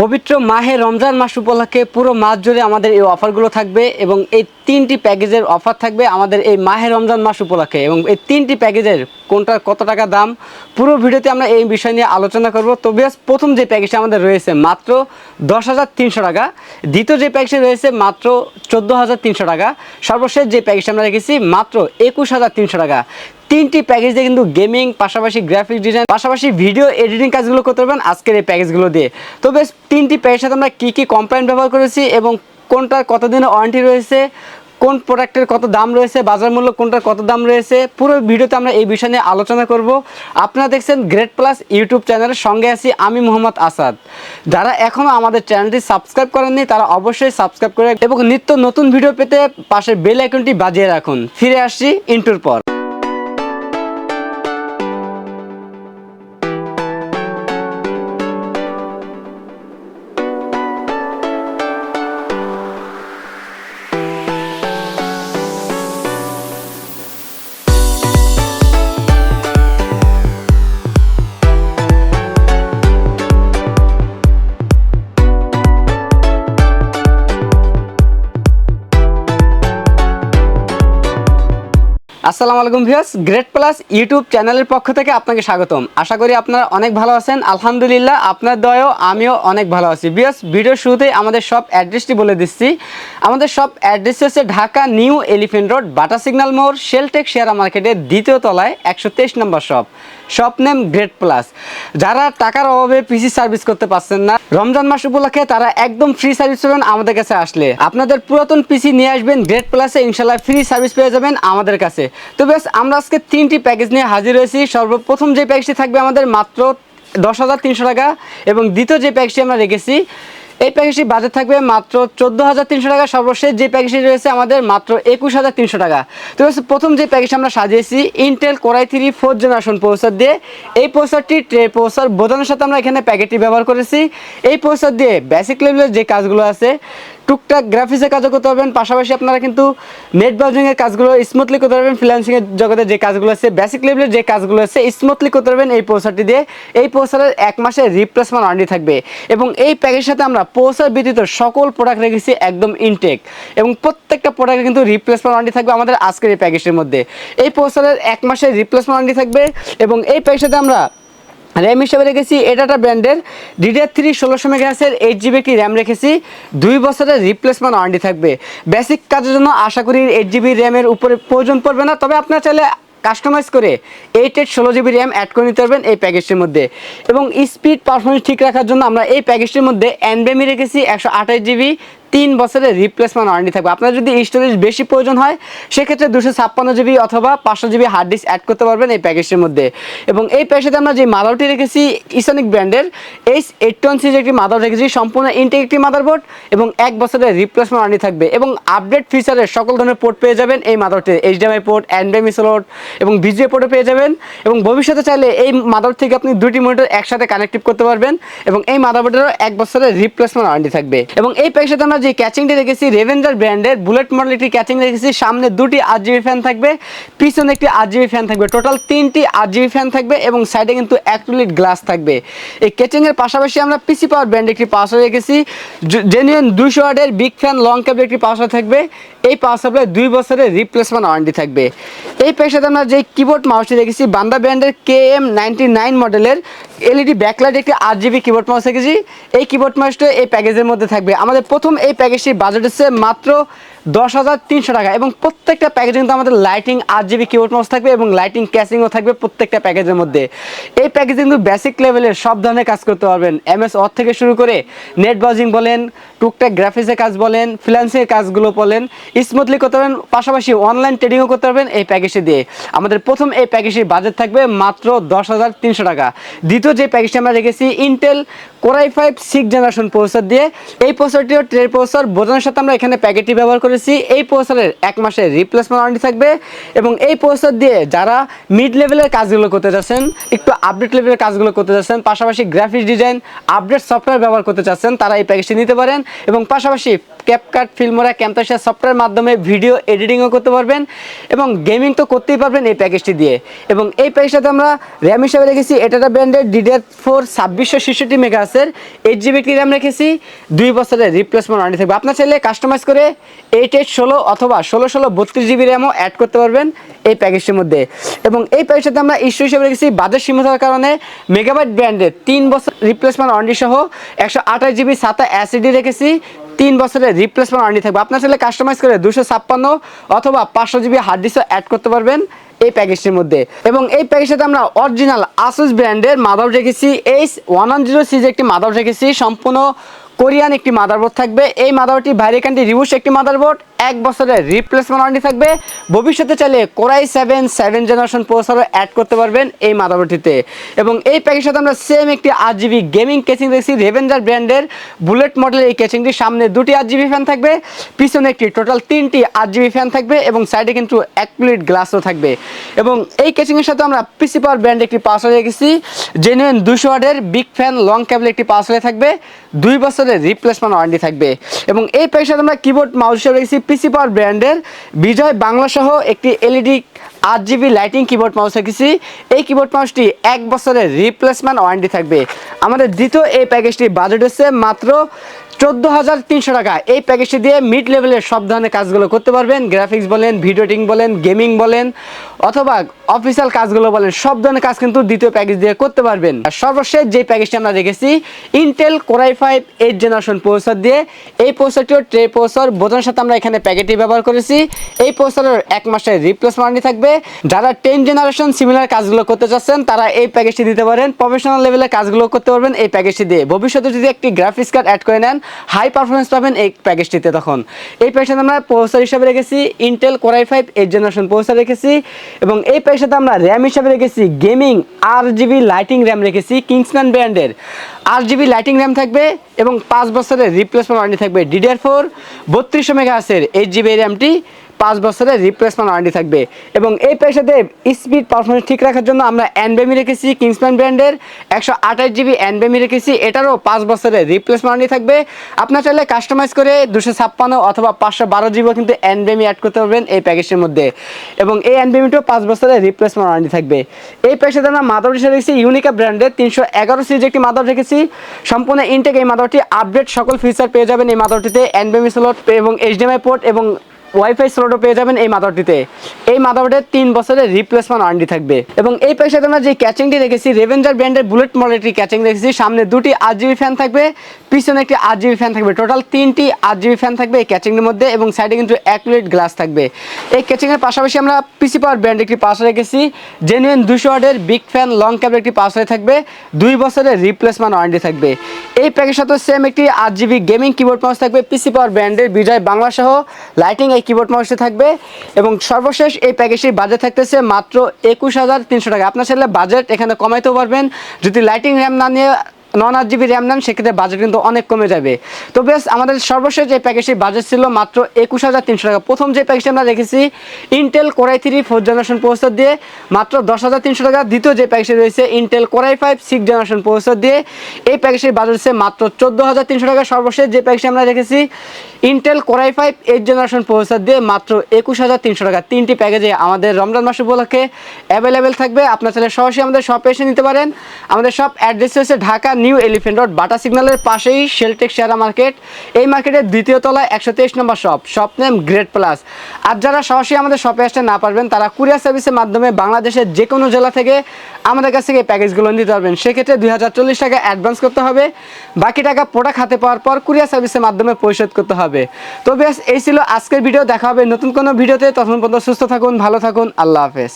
পবিত্র মাহে রমজান মাস উপলক্ষে পুরো মাস জুড়ে আমাদের এই অফারগুলো থাকবে এবং এই তিনটি প্যাকেজের অফার থাকবে আমাদের এই মাহে রমজান মাস উপলক্ষে এবং এই তিনটি প্যাকেজের কোনটার কত টাকা দাম পুরো ভিডিওতে আমরা এই বিষয় নিয়ে আলোচনা করব। তো বেশ প্রথম যে প্যাকেজটা আমাদের রয়েছে মাত্র দশ হাজার তিনশো টাকা, দ্বিতীয় যে প্যাকেজটি রয়েছে মাত্র চোদ্দ হাজার তিনশো টাকা, সর্বশেষ যে প্যাকেজটা আমরা রেখেছি মাত্র একুশ হাজার তিনশো টাকা। তিনটি প্যাকেজ দিয়ে কিন্তু গেমিং পাশাপাশি গ্রাফিক ডিজাইন পাশাপাশি ভিডিও এডিটিং কাজগুলো করতে পারবেন আজকের এই প্যাকেজগুলো দিয়ে। তো বেশ, তিনটি প্যাকেজের সাথে আমরা কী কী কম্পাউন্ড ব্যবহার করেছি এবং কোনটার কতদিনের ওয়ারেন্টি রয়েছে, কোন প্রোডাক্টের কত দাম রয়েছে, বাজার মূল্য কোনটার কত দাম রয়েছে, পুরো ভিডিওতে আমরা এই বিষয় নিয়ে আলোচনা করব। আপনারা দেখছেন গ্রেট প্লাস ইউটিউব চ্যানেলের সঙ্গে আছি আমি মোহাম্মদ আসাদ। যারা এখনও আমাদের চ্যানেলটি সাবস্ক্রাইব করেননি, তারা অবশ্যই সাবস্ক্রাইব করে এবং নিত্য নতুন ভিডিও পেতে পাশের বেল আইকনটি বাজিয়ে রাখুন। ফিরে আসছি ইন্টুর পর। আসসালামু আলাইকুম ভিউয়ার্স গ্রেট প্লাস ইউটিউব চ্যানেলের পক্ষ থেকে আপনাকে স্বাগতম। আশা করি আপনারা অনেক ভালো আছেন। আলহামদুলিল্লাহ, আপনার দয়েও, আমিও অনেক ভালো আছি। ভিউয়ার্স ভিডিও শুরুতেই আমাদের সব অ্যাড্রেসটি বলে দিচ্ছি। আমাদের সব অ্যাড্রেস হচ্ছে Dhaka new elephant road, Bata signal মোড় শেলটেক শেয়ার মার্কেটের দ্বিতীয় তলায়, একশো তেইশ নম্বর shop shop name great plus যারা টাকার অভাবে পিসি সার্ভিস করতে পারছেন না, রমজান মাস উপলক্ষে তারা একদম ফ্রি সার্ভিস পাবেন আমাদের কাছে আসলে। আপনাদের পুরাতন পিসি নিয়ে আসবেন গ্রেট প্লাসে ইনশাল্লাহ ফ্রি সার্ভিস পেয়ে যাবেন আমাদের কাছে। তো বেশ, আমরা আজকে তিনটি প্যাকেজ নিয়ে হাজির হয়েছি। সর্বপ্রথম যে প্যাকেজটি থাকবে আমাদের মাত্র দশ হাজার তিনশো টাকা এবং দ্বিতীয় যে প্যাকেজটি আমরা রেখেছি, এই প্যাকেজটি বাজেট থাকবে মাত্র চোদ্দ হাজার তিনশো টাকা। সর্বশেষ যে প্যাকেজটি রয়েছে আমাদের মাত্র একুশ হাজার তিনশো টাকা। তো প্রথম যে প্যাকেজটি আমরা সাজিয়েছি Intel core i three fourth generation processor দিয়ে, এই প্রসেসরটি ট্রে প্রসেসর বোঝানোর সাথে আমরা এখানে প্যাকেটটি ব্যবহার করেছি। এই প্রসেসর দিয়ে বেসিক লেভেলের যে কাজগুলো আছে টুকটাক গ্রাফিক্সের কাজও করতে পারবেন, পাশাপাশি আপনারা কিন্তু নেট ব্রাউজিংয়ের কাজগুলো স্মুথলি করতে পারবেন ফ্রিল্যান্সিংয়ের জগতে যে কাজগুলো আছে বেসিক লেভেলের যে কাজগুলো আছে স্মুথলি করতে পারবেন এই প্রসেসরটি দিয়ে। এই প্রসেসরের এক মাসের রিপ্লেসমেন্ট ওয়ারেন্টি থাকবে এবং এই প্যাকেজের সাথে আমরা প্রসেসর ব্যতীত সকল প্রোডাক্ট রেখেছি একদম ইনটেক এবং প্রত্যেকটা প্রোডাক্টে কিন্তু রিপ্লেসমেন্ট ওয়ারেন্টি থাকবে আমাদের আজকের এই প্যাকেজের মধ্যে। এই প্রসেসরের এক মাসের রিপ্লেসমেন্ট ওয়ারেন্টি থাকবে এবং এই প্যাকেজের সাথে আমরা র্যাম হিসেবে রেখেছি এটা একটা ব্র্যান্ডের ডিডিআর থ্রি ষোলোশো মেগাহাসের এইট জিবি একটি র্যাম রেখেছি। দুই বছরের রিপ্লেসমেন্ট ওয়ারেন্টি থাকবে। বেসিক কাজের জন্য আশা করি এইট জিবি র্যামের উপরে প্রয়োজন পড়বে না, তবে আপনার চাইলে কাস্টমাইজ করে এইট এইট ষোলো জিবি র্যাম অ্যাড করে নিতে পারবেন এই প্যাকেজটির মধ্যে। এবং স্পিড পারফরমেন্স ঠিক রাখার জন্য আমরা এই প্যাকেজটির মধ্যে এনবেমি রেখেছি, একশো আঠাশ জিবি তিন বছরের রিপ্লেসমেন্ট ওয়ারেন্টি থাকবে। আপনার যদি স্টোরেজ বেশি প্রয়োজন হয়, সেক্ষেত্রে দুশো ছাপ্পান্ন জিবি অথবা পাঁচশো জিবি হার্ড ডিস্ক অ্যাড করতে পারবেন এই প্যাকেজটির মধ্যে। এবং এই প্যাকেজে আমরা যে মাদারটি রেখেছি ইসনিক ব্র্যান্ডের এইচ এইট ওয়ান সিরিজ একটি মাদার রেখেছি, সম্পূর্ণ ইনটেক একটি মাদারবোর্ড এবং এক বছরের রিপ্লেসমেন্ট ওয়ারেন্টি থাকবে। এবং আপডেট ফিচারের সকল ধরনের পোর্ট পেয়ে যাবেন এই মাদারটিতে এইচডিএমআই পোর্ট অ্যান্ডেমি স্লোট এবং ভিজিএ পোর্টও পেয়ে যাবেন। এবং ভবিষ্যতে চাইলে এই মাদার থেকে আপনি দুটি মনিটর একসাথে কানেক্টিভ করতে পারবেন এবং এই মাদারবোর্ডেরও এক বছরের রিপ্লেসমেন্ট ওয়ারেন্টি থাকবে। এবং এই প্যাকেজে আমরা যে ক্যাচিংটি রেখেছি রেভেঞ্জার ব্র্যান্ডের বুলেট মডেল একটি ক্যাচিং রেখেছি সামনে দুটি আট জিবি ফ্যান থাকবে, পিছনে একটি আট জিবি ফ্যান থাকবে টোটাল তিনটি আট জিবি ফ্যান থাকবে এবং সাইডে কিন্তু অ্যাক্রিলিক গ্লাস থাকবে। এই ক্যাচিংয়ের পাশাপাশি আমরা পিসি পাওয়ার ব্র্যান্ড একটি পাওয়ার রেখেছি জেনুইন দুশো ওয়ার্ডের বিগ ফ্যান লং ক্যাবের একটি পাওয়ার থাকবে, এই পাওয়ার সাপ্লাই দুই বছরের রিপ্লেসমেন্ট ওয়ারেন্টি থাকবে। এই পেশাতে আমরা যে কিবোর্ড মাউসটি রেখেছি বান্দা ব্র্যান্ডের কে এম নাইনটি নাইন মডেলের এলইডি ব্যাকলাইট একটি আট জিবি কিবোর্ড মাউস রেখেছি এই কিবোর্ড মাউসটা এই প্যাকেজের মধ্যে থাকবে। আমাদের প্রথম এই প্যাকেজটির বাজেট হচ্ছে মাত্র দশ হাজার তিনশো টাকা এবং প্রত্যেকটা প্যাকেজে কিন্তু আমাদের লাইটিং আট জিবি কিবোর্ড মাউস থাকবে এবং লাইটিং ক্যাসিংও থাকবে প্রত্যেকটা প্যাকেজের মধ্যে। এই প্যাকেজে কিন্তু বেসিক লেভেলের সব ধরনের কাজ করতে পারবেন। এমএস অর থেকে শুরু করে নেট ব্রাউজিং বলেন, টুকটাক গ্রাফিক্সের কাজ বলেন ফ্রিল্যান্সের কাজগুলো বলেন স্মুথলি করতে পারবেন, পাশাপাশি অনলাইন ট্রেডিংও করতে পারবেন এই প্যাকেজটি দিয়ে। আমাদের প্রথম এই প্যাকেজটির বাজেট থাকবে মাত্র দশ হাজার তিনশো টাকা। দ্বিতীয় যে প্যাকেজটি আমরা রেখেছি Intel core i five six generation processor দিয়ে, এই প্রসেসরটিও ট্রে প্রসেসর বোঝানোর সাথে আমরা এখানে প্যাকেটটি ব্যবহার করেছি। করেছি, এই প্রসেসরের এক মাসের রিপ্লেসমেন্ট ওয়ারেন্টি থাকবে এবং এই প্রসেসর দিয়ে যারা মিড লেভেলের কাজগুলো করতে চাচ্ছেন একটু আপডেট লেভেলের কাজগুলো করতে চাচ্ছেন পাশাপাশি গ্রাফিক্স ডিজাইন আপডেট সফটওয়্যার ব্যবহার করতে চাচ্ছেন, তারা এই প্যাকেজটি নিতে পারেন এবং পাশাপাশি ক্যাপকাট ফিল্মোরা ক্যাম্পাসের সফটওয়্যার মাধ্যমে ভিডিও এডিটিংও করতে পারবেন এবং গেমিং তো করতেই পারবেন এই প্যাকেজটি দিয়ে। এবং এই প্যাকেজটাতে আমরা র্যাম হিসাবে রেখেছি এটা ব্র্যান্ডের ডিডিআর ফোর ছাব্বিশশো ছেষট্টি মেগাসের এইট জিবি একটি র্যাম রেখেছি, দুই বছরের রিপ্লেসমেন্ট ওয়ারেন্টি থাকবে। আপনার চাইলে কাস্টমাইজ করে এইট এইট ষোলো অথবা ষোলো ষোলো বত্রিশ জিবি র্যামও অ্যাড করতে পারবেন এই প্যাকেজটির মধ্যে। এবং এই প্যাকেজটাতে আমরা ইস্যু হিসেবে রেখেছি বাজেট সীমিতার কারণে মেগাবাইট ব্র্যান্ডের তিন বছর রিপ্লেসমেন্ট ওয়ারেন্টি সহ একশো আঠাশ জিবি সাতা অ্যাসিডি রেখেছি তিন বছরের রিপ্লেসমেন্ট ওয়ারেন্টি থাকবে। আপনার চাইলে কাস্টমাইজ করে দুশো ছাপ্পান্ন অথবা পাঁচশো জিবি হার্ড ডিস্কও অ্যাড করতে পারবেন এই প্যাকেজটির মধ্যে। এবং এই প্যাকেজটাতে আমরা অরিজিনাল আসুস ব্র্যান্ডের মাদার রেখেছি। এইচ ওয়ান ওয়ান জিরো সিজ একটি মাদার রেখেছি, সম্পূর্ণ কোরিয়ান একটি মাদারবোর্ড থাকবে। এই মাদারটি কান্ট্রি রিভুস একটি মাদারবোর্ড এক বছরের রিপ্লেসমেন্ট ওয়ারেন্টি থাকবে। ভবিষ্যতে চাইলে core i seven seven generation processor add করতে পারবেন এই মাদারবোর্ডটিতে। এবং এই প্যাকেজের সাথে আমরা সেম একটি আট জিবি গেমিং কেচিং দেখছি রেভেঞ্জার ব্র্যান্ডের বুলেট মডেলের এই কেচিংটি সামনে দুটি আট জিবি ফ্যান থাকবে, পিছনে একটি টোটাল তিনটি আট জিবি ফ্যান থাকবে এবং সাইডে কিন্তু এক প্লেট গ্লাসও থাকবে। এবং এই কেচিংয়ের সাথে আমরা পিসি পাওয়ার ব্র্যান্ড একটি পাসওয়ার্ড রেখেছি জেনুইন দুশো ওয়ার্ডের বিগ ফ্যান লং ক্যাবল একটি পাসওয়ার্ড থাকবে, দুই বছরের রিপ্লেসমেন্ট ওয়ারেন্টি থাকবে। এবং এই প্যাকের সাথে আমরা কিবোর্ড মাউস হিসেবে রেখেছি পিসি পাওয়ার ব্র্যান্ডের বিজয় বাংলা সহ একটি এলইডি আট জিবি লাইটিং কিবোর্ড মাউস রেখেছি এই কিবোর্ড মাউসটি এক বছরের রিপ্লেসমেন্ট ওয়ারেন্টি থাকবে। আমাদের দ্বিতীয় এই প্যাকেজটি বাজেট হচ্ছে মাত্র চোদ্দ হাজার তিনশো টাকা। এই প্যাকেজটি দিয়ে মিড লেভেলের সব ধরনের কাজগুলো করতে পারবেন। গ্রাফিক্স বলেন ভিডিও এডিটিং বলেন গেমিং বলেন, অথবা অফিসিয়াল কাজগুলো বলেন, সব ধরনের কাজ কিন্তু দ্বিতীয় প্যাকেজ দিয়ে করতে পারবেন। আর সর্বশেষ যে প্যাকেজটি আমরা রেখেছি Intel core i five eight generation processor দিয়ে। এই প্রসেসরটিও ট্রে প্রসেসর বোতামের সাথে আমরা এখানে প্যাকেটটি ব্যবহার করেছি। এই প্রসেসরের এক মাসের রিপ্লেস ওয়ারেন্টি থাকবে। যারা টেন জেনারেশন সিমিলার কাজগুলো করতে চাচ্ছেন, তারা এই প্যাকেজটি দিতে পারেন। প্রফেশনাল লেভেলের কাজগুলো করতে পারবেন এই প্যাকেজটি দিয়ে। ভবিষ্যতে যদি একটি গ্রাফিক্স কার্ড অ্যাড করে নেন হাই পারফরমেন্স পাবেন এই প্যাকেজটিতে তখন। এই প্যাকেজটাতে আমরা প্রসেসর হিসাবে রেখেছি Intel core i five eight generation processor রেখেছি এবং এই প্যাকেজটাতে আমরা র্যাম হিসাবে রেখেছি gaming R GB lighting RAM রেখেছি কিংসম্যান ব্র্যান্ডের। আর জিবি লাইটিং র্যাম থাকবে এবং পাঁচ বছরের রিপ্লেসমেন্ট ওয়ারেন্টি থাকবে ডিডিআর ফোর বত্রিশশো মেগাহাসের এইট জিবি র্যামটি পাঁচ বছরের রিপ্লেসমেন্ট ওয়ারেন্টি থাকবে। এবং এই পেশাতে স্পিড পারফরমেন্স ঠিক রাখার জন্য আমরা অ্যানবেমি রেখেছি কিংসম্যান ব্র্যান্ডের একশো আঠাশ জিবি অ্যানবেমি রেখেছি, এটারও পাঁচ বছরের রিপ্লেসমেন্ট ওয়ারেন্টি থাকবে। আপনার চাইলে কাস্টমাইজ করে দুশো ছাপ্পান্ন অথবা পাঁচশো বারো জিবিও কিন্তু অ্যানবেমি অ্যাড করতে পারবেন এই প্যাকেজের মধ্যে। এবং এই অ্যানবেমিটাও পাঁচ বছরের রিপ্লেসমেন্ট ওয়ারেন্টি থাকবে। এই পেশাতে আমরা মাদার হিসেবে রেখেছি ইউনিকা ব্র্যান্ডের তিনশো এগারো সিরিজ একটি মাদার রেখেছি। সম্পূর্ণ ইনটেক এই মাদারটি আপডেট সকল ফিচার পেয়ে যাবেন এই মাদারটিতে অ্যানবেমি স্লট এবং এইচডিএমআই পোর্ট এবং ওয়াইফাই স্লটও পেয়ে যাবেন এই মাদারটিতে এই মাদারবোর্ডের তিন বছরের রিপ্লেসমেন্ট ওয়ারেন্টি থাকবে। এবং এই পেশাতে আমরা যে ক্যাচিংটি দেখেছি রেভেঞ্জার ব্র্যান্ডের বুলেট মডেলটি ক্যাচিং দেখেছি, সামনে দুটি আট জিবি ফ্যান থাকবে, পিছনে একটি আট জিবি ফ্যান থাকবে। টোটাল তিনটি আট জিবি ফ্যান থাকবে এই ক্যাচিংয়ের মধ্যে এবং সাইডে কিন্তু এক প্লেট গ্লাস থাকবে। এই ক্যাচিংয়ের পাশাপাশি আমরা পিসি পাওয়ার ব্র্যান্ড একটি পাস রেখেছি জেনুইন দুশো ওয়ার্ডের বিগ ফ্যান লং ক্যাবের একটি হয়ে থাকবে, দুই বছরের রিপ্লেসমেন্ট ওয়ারেন্টি থাকবে। এই প্যাকের সাথে সেম একটি আট জিবি গেমিং কিবোর্ড মাউস থাকবে পিসি পাওয়ার ব্র্যান্ডের বিজয় বাংলা সহ লাইটিং এই কিবোর্ড মাউসটি থাকবে এবং সর্বশেষ এই প্যাকেজটির বাজেট থাকতেছে মাত্র একুশ হাজার তিনশো টাকা। আপনার ছেলে বাজেট এখানে কমাইতেও পারবেন। যদি লাইটিং র্যাম না নিয়ে নন আট জিবি র্যাম নেন, সেক্ষেত্রে বাজেট কিন্তু অনেক কমে যাবে। তো বেশ, আমাদের সর্বশেষ যে প্যাকেজটির বাজেট ছিল মাত্র একুশ হাজার তিনশো টাকা। প্রথম যে প্যাকেজটি আমরা রেখেছি Intel core i three four generation processor দিয়ে মাত্র দশ হাজার তিনশো টাকা। দ্বিতীয় যে প্যাকেজটি রয়েছে Intel core i five six generation processor দিয়ে এই প্যাকেজটির বাজেট হচ্ছে মাত্র চোদ্দ হাজার তিনশো টাকা। সর্বশেষ যে প্যাকেজটি আমরা রেখেছি Intel core i five eight generation processor দিয়ে মাত্র একুশ হাজার তিনশো টাকা। তিনটি প্যাকেজে আমাদের রমজান মাস উপলক্ষে অ্যাভেলেবেল থাকবে। আপনার ছেলে সরাসরি আমাদের শপে এসে নিতে পারেন। আমাদের সব অ্যাড্রেস হচ্ছে Dhaka New Elephant Road, Bata সিগন্যালের পাশেই শেলটেক শেয়ারা মার্কেট এই মার্কেটের দ্বিতীয় তলায় একশো তেইশ নম্বর shop shop name Great Plus আর যারা সরাসরি আমাদের শপে আসতে না পারবেন, তারা কুরিয়ার সার্ভিসের মাধ্যমে বাংলাদেশের যে কোনো জেলা থেকে আমাদের কাছ থেকে প্যাকেজগুলো নিতে পারবেন। সেক্ষেত্রে দুই হাজার চল্লিশ টাকা অ্যাডভান্স করতে হবে। বাকি টাকা প্রোডাক্ট হাতে পাওয়ার পর কুরিয়ার সার্ভিসের মাধ্যমে পরিশোধ করতে হবে। তো এই ছিল আজকের ভিডিও দেখা হবে নতুন কোনো ভিডিওতে তখন পর্যন্ত সুস্থ থাকুন, ভালো থাকুন। আল্লাহ হাফেজ।